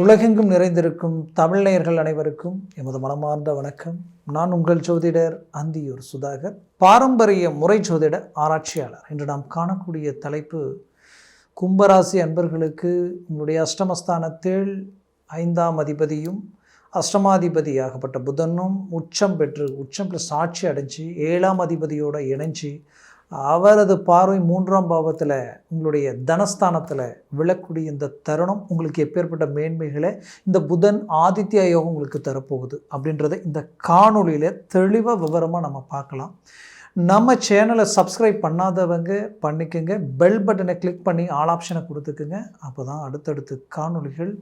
உலகெங்கும் நிறைந்திருக்கும் தமிழ்நேயர்கள் அனைவருக்கும் எமது மனமார்ந்த வணக்கம். நான் உங்கள் ஜோதிடர் அந்தியூர் சுதாகர் பாரம்பரிய முறை ஜோதிட ஆராய்ச்சியாளர். இன்று நாம் காணக்கூடிய தலைப்பு கும்பராசி அன்பர்களுக்கு உங்களுடைய அஷ்டமஸ்தானத்தில் ஐந்தாம் அதிபதியும் அஷ்டமாதிபதியாகப்பட்ட புதனும் உச்சம் பெற்று உச்சம் ப்ளஸ் ஆட்சி அடைஞ்சு ஏழாம் அதிபதியோடு இணைஞ்சு அவரது பார்வை மூன்றாம் பாவத்தில் உங்களுடைய தனஸ்தானத்தில் விழக்கூடிய இந்த தருணம் உங்களுக்கு எப்பேற்பட்ட மேன்மைகளை இந்த புதன் ஆதித்ய யோகம் உங்களுக்கு தரப்போகுது அப்படின்றத இந்த காணொலியில் தெளிவாக விவரமாக நம்ம பார்க்கலாம். நம்ம சேனலை சப்ஸ்கிரைப் பண்ணாதவங்க பண்ணிக்கோங்க. பெல் பட்டனை கிளிக் பண்ணி ஆல் ஆப்ஷனை கொடுத்துக்குங்க. அப்போ தான் அடுத்தடுத்து காணொலிகள்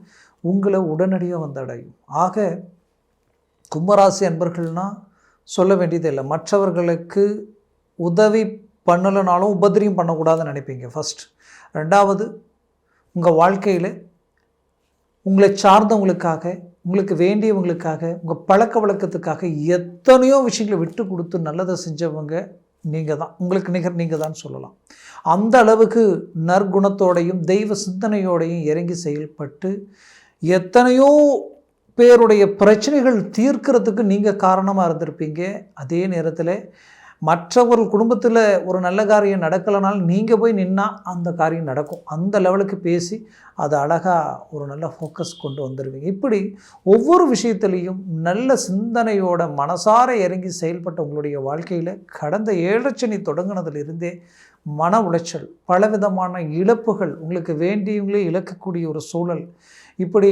உங்களை உடனடியாக வந்தடையும். ஆக கும்பராசி அன்பர்கள்னால் சொல்ல வேண்டியது இல்லை மற்றவர்களுக்கு உதவி பண்ணலைனாலும் உபதிரியம் பண்ணக்கூடாதுன்னு நினைப்பீங்க. ஃபஸ்ட் ரெண்டாவது உங்கள் வாழ்க்கையில் உங்களை சார்ந்தவங்களுக்காக உங்களுக்கு வேண்டியவங்களுக்காக உங்கள் பழக்க வழக்கத்துக்காக எத்தனையோ விஷயங்களை விட்டு கொடுத்து நல்லதை செஞ்சவங்க நீங்கள் தான் உங்களுக்கு நிகர் நீங்கள் தான் சொல்லலாம். அந்த அளவுக்கு நற்குணத்தோடையும் தெய்வ சிந்தனையோடையும் இறங்கி செயல்பட்டு எத்தனையோ பேருடைய பிரச்சனைகள் தீர்க்கிறதுக்கு நீங்கள் காரணமாக இருந்திருப்பீங்க. அதே நேரத்தில் மற்றவர் குடும்பத்தில் ஒரு நல்ல காரியம் நடக்கலைனாலும் நீங்கள் போய் நின்னால் அந்த காரியம் நடக்கும். அந்த லெவலுக்கு பேசி அதை அழகாக ஒரு நல்ல ஃபோக்கஸ் கொண்டு வந்துடுவீங்க இப்படி ஒவ்வொரு விஷயத்துலேயும் நல்ல சிந்தனையோட மனசார இறங்கி செயல்பட்ட உங்களுடைய வாழ்க்கையில் கடந்த ஏழச்சனி தொடங்கினதிலிருந்தே மன உளைச்சல் பலவிதமான இழப்புகள் உங்களுக்கு வேண்டியவங்களே இழக்கக்கூடிய ஒரு சூழல் இப்படி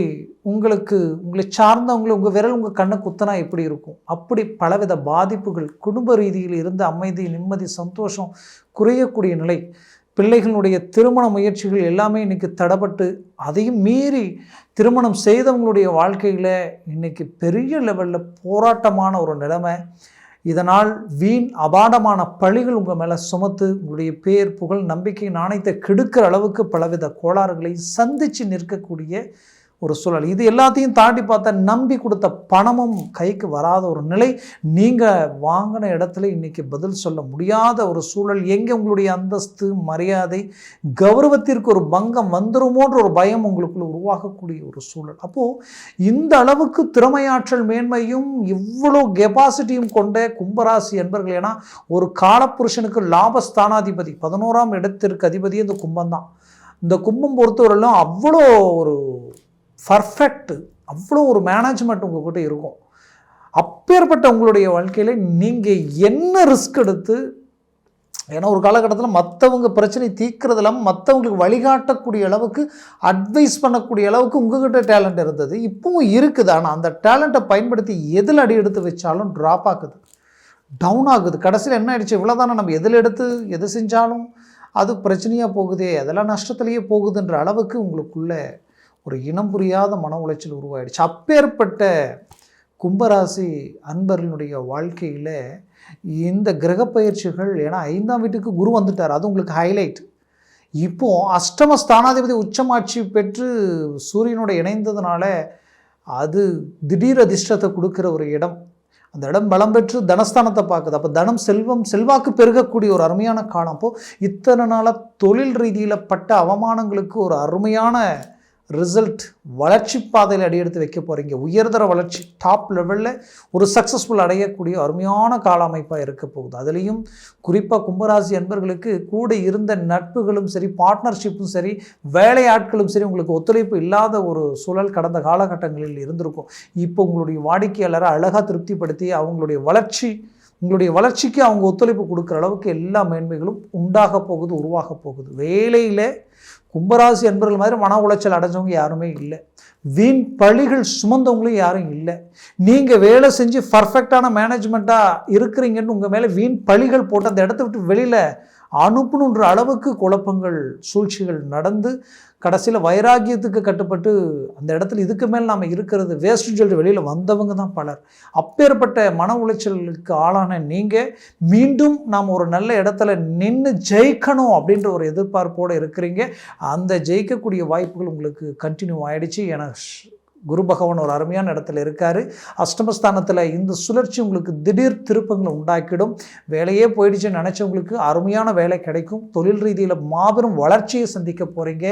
உங்களுக்கு உங்களை சார்ந்தவங்களை உங்கள் விரல் உங்கள் கண்ணை குத்தனா எப்படி இருக்கும்? அப்படி பலவித பாதிப்புகள் குடும்ப ரீதியில் இருந்த அமைதி நிம்மதி சந்தோஷம் குறையக்கூடிய நிலை பிள்ளைகளுடைய திருமண முயற்சிகள் எல்லாமே இன்றைக்கி தடப்பட்டு அதையும் மீறி திருமணம் செய்தவங்களுடைய வாழ்க்கையில் இன்றைக்கி பெரிய லெவலில் போராட்டமான ஒரு நிலைமை. இதனால் வீண் அபாடமான பழிகள் உங்கள் மேலே சுமத்து உங்களுடைய பேர் புகழ் நம்பிக்கை நாணயத்தை கெடுக்கிற அளவுக்கு பலவித கோளாறுகளை சந்தித்து நிற்கக்கூடிய ஒரு சூழல். இது எல்லாத்தையும் தாண்டி பார்த்தா நம்பி கொடுத்த பணமும் கைக்கு வராத ஒரு நிலை. நீங்கள் வாங்கின இடத்துல இன்றைக்கி பதில் சொல்ல முடியாத ஒரு சூழல். எங்கே உங்களுடைய அந்தஸ்து மரியாதை கௌரவத்திற்கு ஒரு பங்கம் வந்துருமோன்ற ஒரு பயம் உங்களுக்குள்ள உருவாகக்கூடிய ஒரு சூழல். அப்போது இந்த அளவுக்கு திறமையாற்றல் மேன்மையும் இவ்வளோ கெப்பாசிட்டியும் கொண்ட கும்பராசி என்பர்கள் ஏன்னா ஒரு காலப்புருஷனுக்கு லாபஸ்தானாதிபதி பதினோராம் இடத்திற்கு அதிபதி இந்த கும்பம் தான் இந்த கும்பம் பொறுத்தவரையிலும் அவ்வளோ ஒரு பர்ஃபெக்ட் அவ்வளோ ஒரு மேனேஜ்மெண்ட் உங்கள்கிட்ட இருக்கும். அப்பேற்பட்ட உங்களுடைய வாழ்க்கையில் நீங்கள் என்ன ரிஸ்க் எடுத்து ஏன்னா ஒரு காலகட்டத்தில் மற்றவங்க பிரச்சனை தீர்க்கறது இல்லாமல் மற்றவங்களுக்கு வழிகாட்டக்கூடிய அளவுக்கு அட்வைஸ் பண்ணக்கூடிய அளவுக்கு உங்ககிட்ட டேலண்ட் இருந்தது. இப்போவும் இருக்குது. ஆனால் அந்த டேலண்ட்டை பயன்படுத்தி எதில் அடி எடுத்து வச்சாலும் ட்ராப் ஆகுது. டவுன் ஆகுது. கடைசியில் என்ன ஆயிடுச்சு? இவ்வளோதானே நம்ம எதில் எடுத்து எது செஞ்சாலும் அது பிரச்சனையாக போகுதே அதெல்லாம் நஷ்டத்துலேயே போகுதுன்ற அளவுக்கு உங்களுக்குள்ளே ஒரு இனம் புரியாத மன உளைச்சல் உருவாயிடுச்சு. அப்பேற்பட்ட கும்பராசி அன்பர்களுடைய வாழ்க்கையில் இந்த கிரக பயிற்சிகள் ஏன்னா ஐந்தாம் வீட்டுக்கு குரு வந்துட்டார் அது உங்களுக்கு ஹைலைட் இப்போ அஷ்டம ஸ்தானாதிபதி உச்சமாட்சி பெற்று சூரியனோட இணைந்ததுனால அது திடீர் அதிர்ஷ்டத்தை கொடுக்குற ஒரு இடம். அந்த இடம் பலம் பெற்று தனஸ்தானத்தை பார்க்குது. அப்போ தனம் செல்வம் செல்வாக்கு பெருகக்கூடிய ஒரு அருமையான காலம். அப்போது இத்தனை நாளாக தொழில் ரீதியில் பட்ட அவமானங்களுக்கு ஒரு அருமையான ரிசல்ட் வளர்ச்சி பாதையில் அடியெடுத்து வைக்க போகிறீங்க உயர்தர வளர்ச்சி டாப் லெவலில் ஒரு சக்ஸஸ்ஃபுல் அடையக்கூடிய அருமையான கால அமைப்பாக இருக்க போகுது. அதுலேயும் குறிப்பாக கும்பராசி அன்பர்களுக்கு கூட இருந்த நட்புகளும் சரி பார்ட்னர்ஷிப்பும் சரி வேலை ஆட்களும் சரி உங்களுக்கு ஒத்துழைப்பு இல்லாத ஒரு சூழல் கடந்த காலகட்டங்களில் இருந்திருக்கும். இப்போ உங்களுடைய வாடிக்கையாளரை அழகாக திருப்திப்படுத்தி அவங்களுடைய வளர்ச்சி உங்களுடைய வளர்ச்சிக்கு அவங்க ஒத்துழைப்பு கொடுக்குற அளவுக்கு எல்லா மேன்மைகளும் உண்டாக போகுது உருவாக போகுது. வேலையில் கும்பராசி என்பர்கள் மாதிரி மன உளைச்சல் அடைஞ்சவங்க யாருமே இல்லை. வீண் பழிகள் சுமந்தவங்களும் யாரும் இல்லை. நீங்கள் வேலை செஞ்சு பர்ஃபெக்டான மேனேஜ்மெண்ட்டாக இருக்கிறீங்கன்னு உங்கள் மேலே வீண் பழிகள் போட்டு அந்த இடத்த விட்டு வெளியில் அனுப்பணுன்ற அளவுக்கு குழப்பங்கள் சூழ்ச்சிகள் நடந்து கடைசியில் வைராக்கியத்துக்கு கட்டுப்பட்டு அந்த இடத்துல இதுக்கு மேல் நாம் இருக்கிறது வேஸ்ட்னு சொல்லிட்டு வெளியில் வந்தவங்க தான் பலர். அப்பேற்பட்ட மன உளைச்சலுக்கு ஆளான நீங்கள் மீண்டும் நாம் ஒரு நல்ல இடத்துல நின்று ஜெயிக்கணும் அப்படின்ற ஒரு எதிர்பார்ப்போடு இருக்கிறீங்க. அந்த ஜெயிக்கக்கூடிய வாய்ப்புகள் உங்களுக்கு கண்டினியூ ஆகிடுச்சு என குரு பகவான் ஒரு அருமையான இடத்துல இருக்கார். அஷ்டமஸ்தானத்தில் இந்த சுழற்சி உங்களுக்கு திடீர் திருப்பங்களை உண்டாக்கிடும். வேலையே போயிடுச்சுன்னு நினச்சவங்களுக்கு அருமையான வேலை கிடைக்கும். தொழில் ரீதியில் மாபெரும் வளர்ச்சியை சந்திக்க போகிறீங்க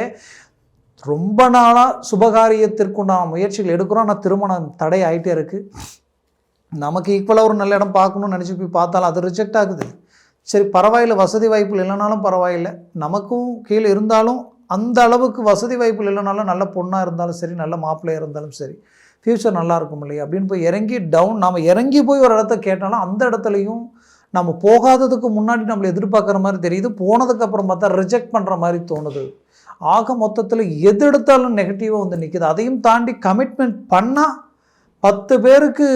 ரொம்ப நாளாக சுபகாரியத்திற்குண்டான முயற்சிகள் எடுக்கிறோம். ஆனால் திருமணம் தடை ஆகிட்டே இருக்குது நமக்கு ஈக்குவலாக ஒரு நல்ல இடம் பார்க்கணும்னு நினச்சி போய் பார்த்தாலும் அது ரிஜெக்ட் ஆகுது. சரி பரவாயில்ல. வசதி வாய்ப்புகள் இல்லைனாலும் பரவாயில்ல. நமக்கும் கீழே இருந்தாலும் அந்த அளவுக்கு வசதி வாய்ப்புகள் இல்லைனாலும் நல்ல பொண்ணாக இருந்தாலும் சரி நல்ல மாப்பிள்ளையாக இருந்தாலும் சரி ஃப்யூச்சர் நல்லா இருக்கும் இல்லையா? அப்படின்னு போய் இறங்கி டவுன் நம்ம இறங்கி போய் ஒரு இடத்த கேட்டாலும் அந்த இடத்துலையும் நம்ம போகாததுக்கு முன்னாடி நம்மளை எதிர்பார்க்குற மாதிரி தெரியுது. போனதுக்கப்புறம் பார்த்தா ரிஜெக்ட் பண்ணுற மாதிரி தோணுது. ஆக மொத்தத்தில் எது எடுத்தாலும் நெகட்டிவாக வந்து நிற்கிது அதையும் தாண்டி கமிட்மெண்ட் பண்ணால் பத்து பேருக்கு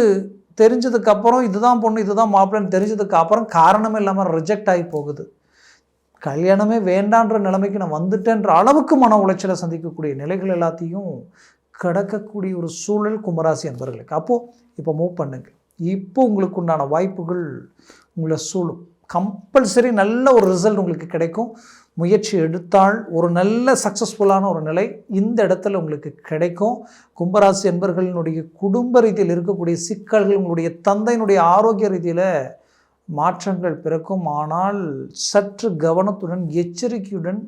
தெரிஞ்சதுக்கப்புறம் இதுதான் பொண்ணு இதுதான் மாப்பிள்ளைன்னு தெரிஞ்சதுக்கு அப்புறம் காரணமே இல்லாமல் ரிஜெக்ட் ஆகி போகுது. கல்யாணமே வேண்டான்ற நிலைமைக்கு நான் வந்துட்டேன்ற அளவுக்கு மன உளைச்சலை சந்திக்கக்கூடிய நிலைகள் எல்லாத்தையும் கடக்கக்கூடிய ஒரு சூழல் கும்பராசி என்பர்களுக்கு அப்போது இப்போ மூவ் பண்ணுங்க. இப்போ உங்களுக்கு உண்டான வாய்ப்புகள் உங்களை சூழும். கம்பல்சரி நல்ல ஒரு ரிசல்ட் உங்களுக்கு கிடைக்கும். முயற்சி எடுத்தால் ஒரு நல்ல சக்ஸஸ்ஃபுல்லான ஒரு நிலை இந்த இடத்துல உங்களுக்கு கிடைக்கும். கும்பராசி என்பர்களினுடைய குடும்ப ரீதியில் இருக்கக்கூடிய சிக்கல்கள் உங்களுடைய தந்தையினுடைய ஆரோக்கிய ரீதியில் மாற்றங்கள் பிறக்கும். ஆனால் சற்று கவனத்துடன் எச்சரிக்கையுடன்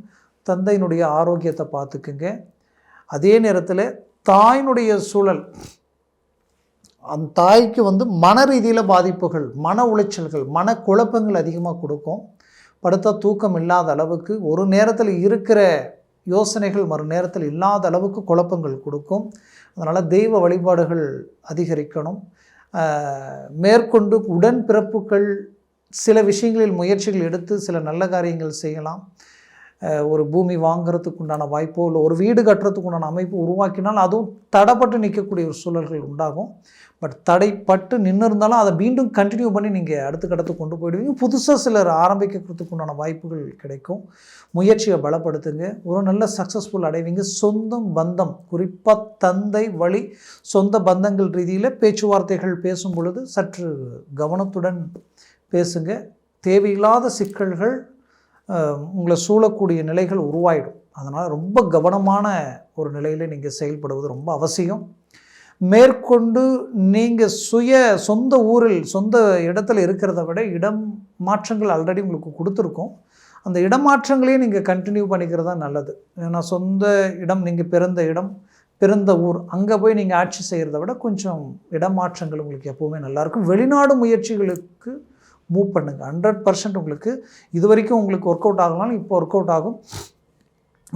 தந்தையினுடைய ஆரோக்கியத்தை பார்த்துக்குங்க. அதே நேரத்தில் தாயினுடைய சூழல். அந்த தாய்க்கு வந்து மன ரீதியில் பாதிப்புகள் மன உளைச்சல்கள் மன குழப்பங்கள் அதிகமாக கொடுக்கும். படுத்தா தூக்கம் இல்லாத அளவுக்கு ஒரு நேரத்தில் இருக்கிற யோசனைகள் மறு நேரத்தில் இல்லாத அளவுக்கு குழப்பங்கள் கொடுக்கும். அதனால் தெய்வ வழிபாடுகள் அதிகரிக்கணும். மேற்கொண்டு உடன் பிறப்புகள் சில விஷயங்களில் முயற்சிகள் எடுத்து சில நல்ல காரியங்கள் செய்யலாம். ஒரு பூமி வாங்குறதுக்கு உண்டான வாய்ப்போ இல்லை ஒரு வீடு கட்டுறதுக்கு உண்டான அமைப்பு உருவாக்கினால் அதுவும் தடைப்பட்டு நிற்கக்கூடிய ஒரு சூழல்கள் உண்டாகும். பட் தடைப்பட்டு நின்று இருந்தாலும் அதை மீண்டும் கண்டினியூ பண்ணி நீங்கள் அடுத்த கடத்துக்கு கொண்டு போயிடுவீங்க. புதுசாக சிலர் ஆரம்பிக்கிறதுக்கு உண்டான வாய்ப்புகள் கிடைக்கும். முயற்சியை பலப்படுத்துங்க. ஒரு நல்ல சக்ஸஸ்ஃபுல் அடைவீங்க. சொந்தம் பந்தம் குறிப்பாக தந்தை வழி சொந்த பந்தங்கள் ரீதியில் பேச்சுவார்த்தைகள் பேசும் பொழுது சற்று கவனத்துடன் பேசுங்க. தேவையில்லாத சிக்கல்கள் உங்களை சூழக்கூடிய நிலைகள் உருவாயிடும். அதனால் ரொம்ப கவனமான ஒரு நிலையில் நீங்கள் செயல்படுவது ரொம்ப அவசியம். மேற்கொண்டு நீங்கள் சுய சொந்த ஊரில் சொந்த இடத்துல இருக்கிறத விட இடம் மாற்றங்கள் ஆல்ரெடி உங்களுக்கு கொடுத்துருக்கோம். அந்த இடமாற்றங்களையும் நீங்கள் கண்டினியூ பண்ணிக்கிறது தான் நல்லது. ஏன்னா சொந்த இடம் நீங்கள் பிறந்த இடம் பிறந்த ஊர் அங்கே போய் நீங்கள் ஆட்சி செய்கிறத விட கொஞ்சம் இடமாற்றங்கள் உங்களுக்கு எப்போவுமே நல்லாயிருக்கும் வெளிநாடு முயற்சிகளுக்கு மூவ் பண்ணுங்கள் ஹண்ட்ரட் பர்சன்ட் உங்களுக்கு இது வரைக்கும் உங்களுக்கு ஒர்க் அவுட் ஆகலாம் இப்போ ஒர்க் அவுட் ஆகும்.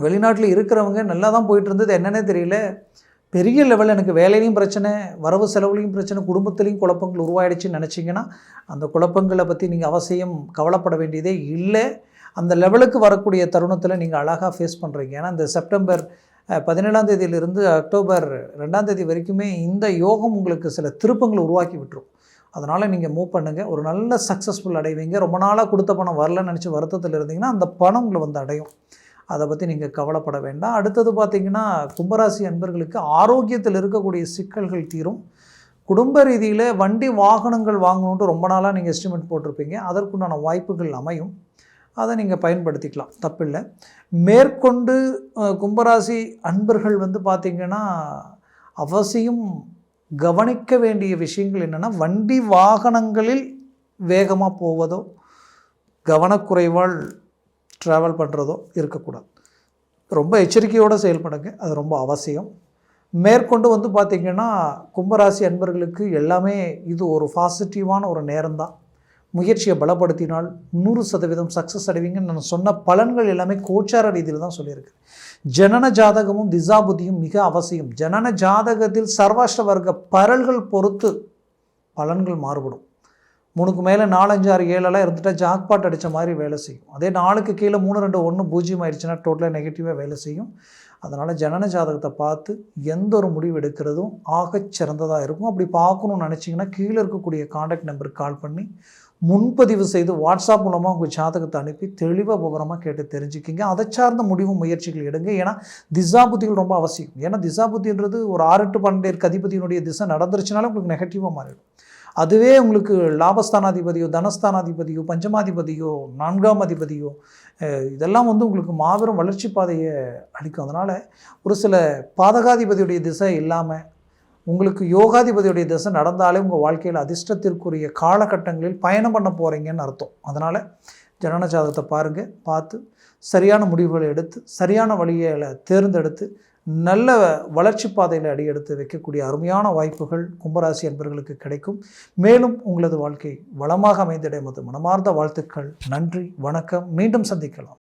வெளிநாட்டில் இருக்கிறவங்க நல்லா தான் போயிட்டு இருந்தது. என்னன்னே தெரியல. பெரிய லெவலில் எனக்கு வேலையிலையும் பிரச்சனை வரவு செலவுலையும் பிரச்சனை குடும்பத்துலேயும் குழப்பங்கள் உருவாயிடுச்சுன்னு நினச்சிங்கன்னா அந்த குழப்பங்களை பற்றி நீங்கள் அவசியம் கவலைப்பட வேண்டியதே இல்லை. அந்த லெவலுக்கு வரக்கூடிய தருணத்தில் நீங்கள் அழகாக ஃபேஸ் பண்ணுறீங்க ஏன்னா இந்த செப்டம்பர் பதினேழாம் தேதியிலிருந்து அக்டோபர் ரெண்டாம் தேதி வரைக்குமே இந்த யோகம் உங்களுக்கு சில திருப்பங்களை உருவாக்கி விட்டுரும். அதனால் நீங்கள் மூவ் பண்ணுங்கள் ஒரு நல்ல சக்ஸஸ்ஃபுல் அடைவீங்க. ரொம்ப நாளாக கொடுத்த பணம் வரலன்னு நினச்சி வருத்தத்தில் இருந்தீங்கன்னா அந்த பணம் உங்களை வந்து அடையும். அதை பற்றி நீங்கள் கவலைப்பட வேண்டாம். அடுத்தது பார்த்தீங்கன்னா கும்பராசி அன்பர்களுக்கு ஆரோக்கியத்தில் இருக்கக்கூடிய சிக்கல்கள் தீரும். குடும்ப ரீதியில் வண்டி வாகனங்கள் வாங்கணுன்ட்டு ரொம்ப நாளாக நீங்கள் எஸ்டிமேட் போட்டிருப்பீங்க. அதற்குண்டான வாய்ப்புகள் அமையும். அதை நீங்கள் பயன்படுத்திக்கலாம். தப்பில்லை. மேற்கொண்டு கும்பராசி அன்பர்கள் வந்து பார்த்திங்கன்னா அவசியம் கவனிக்க வேண்டிய விஷயங்கள் என்னென்னா வண்டி வாகனங்களில் வேகமாக போவதோ கவனக்குறைவால் ட்ராவல் பண்ணுறதோ இருக்கக்கூடாது. ரொம்ப எச்சரிக்கையோடு செயல்படுங்க அது ரொம்ப அவசியம். மேற்கொண்டு வந்து பார்த்திங்கன்னா கும்பராசி அன்பர்களுக்கு எல்லாமே இது ஒரு பாசிட்டிவான ஒரு நேரம்தான். முயற்சியை பலப்படுத்தினால் நூறு சதவீதம் சக்ஸஸ் அடைவீங்கன்னு நான் சொன்ன பலன்கள் எல்லாமே கோச்சார ரீதியில் தான் சொல்லியிருக்கு. ஜனன ஜாதகமும் திசாபுதியும் மிக அவசியம். ஜனன ஜாதகத்தில் சர்வாஷ்ட வர்க்க பரல்கள் பொறுத்து பலன்கள் மாறுபடும். மூணுக்கு மேலே நாலஞ்சு ஆறு ஏழெல்லாம் இருந்துட்டால் ஜாக்பாட் அடித்த மாதிரி வேலை செய்யும். அதே நாலுக்கு கீழே மூணு ரெண்டு ஒன்று பூஜ்ஜியம் ஆயிடுச்சுன்னா டோட்டலாக நெகட்டிவாக வேலை செய்யும். அதனால் ஜனன ஜாதகத்தை பார்த்து எந்த ஒரு முடிவு எடுக்கிறதும் ஆகச் சிறந்ததாக இருக்கும். அப்படி பார்க்கணும்னு நினச்சிங்கன்னா கீழே இருக்கக்கூடிய காண்டாக்ட் நம்பருக்கு கால் பண்ணி முன்பதிவு செய்து வாட்ஸ்அப் மூலமாக உங்கள் ஜாதகத்தை அனுப்பி தெளிவாக விவரமாக கேட்டு தெரிஞ்சுக்கிங்க. அதை சார்ந்த முடிவு முயற்சிகள் எடுங்க. ஏன்னா திசா புத்திகள் ரொம்ப அவசியம். ஏன்னா திசா புத்தின்றது ஒரு ஆறு எட்டு பன்னெண்டு அதிபதியினுடைய திசை நடந்துருச்சுனாலும் உங்களுக்கு நெகட்டிவாக மாறிடும். அதுவே உங்களுக்கு லாபஸ்தானாதிபதியோ தனஸ்தானாதிபதியோ பஞ்சமாதிபதியோ நான்காம் அதிபதியோ இதெல்லாம் வந்து உங்களுக்கு மாபெரும் வளர்ச்சி பாதையை அளிக்கும். அதனால் ஒரு சில பாதகாதிபதியுடைய திசை இல்லாமல் உங்களுக்கு யோகாதிபதியுடைய திசை நடந்தாலே உங்கள் வாழ்க்கையில் அதிர்ஷ்டத்திற்குரிய காலகட்டங்களில் பயணம் பண்ண போகிறீங்கன்னு அர்த்தம். அதனால் ஜனன ஜாதகத்தை பாருங்கள் பார்த்து சரியான முடிவுகளை எடுத்து சரியான வழிகளை தேர்ந்தெடுத்து நல்ல வளர்ச்சி பாதையில் அடியெடுத்து வைக்கக்கூடிய அருமையான வாய்ப்புகள் கும்பராசி என்பர்களுக்கு கிடைக்கும். மேலும் உங்களது வாழ்க்கை வளமாக அமைந்திட மனமார்ந்த வாழ்த்துக்கள். நன்றி வணக்கம். மீண்டும் சந்திக்கலாம்.